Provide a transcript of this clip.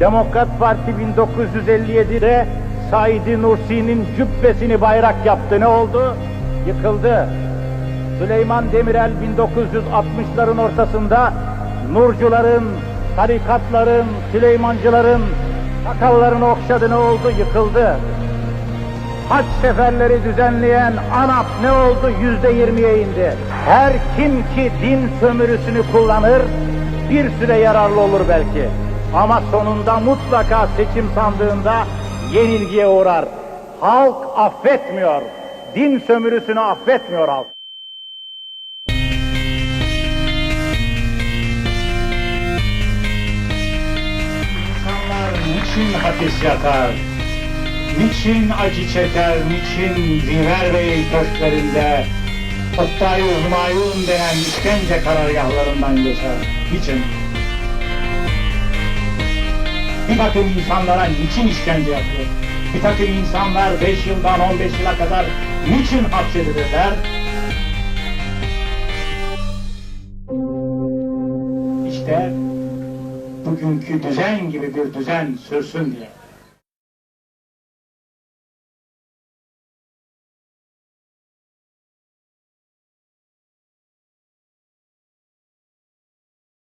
Demokrat Parti 1957'de Said Nursi'nin cübbesini bayrak yaptı. Ne oldu? Yıkıldı. Süleyman Demirel 1960'ların ortasında Nurcuların, tarikatların, Süleymancıların sakallarını okşadı ne oldu? Yıkıldı. Haç seferleri düzenleyen ANAP ne oldu? Yüzde yirmiye indi. Her kim ki din sömürüsünü kullanır, bir süre yararlı olur belki. Ama sonunda mutlaka seçim sandığında yenilgiye uğrar. Halk affetmiyor. Din sömürüsünü affetmiyor halk. İnsanlar niçin hapis yatar? Niçin acı çeker, niçin Ziver Bey köşklerinde Oktay Humayun denen işkence karargahlarından geçer? Niçin? Bir takım insanlara niçin işkence yapıyor? Bir takım insanlar 5 yıldan 15 yıla kadar niçin hapsedilirler? İşte bugünkü düzen gibi bir düzen sürsün diye.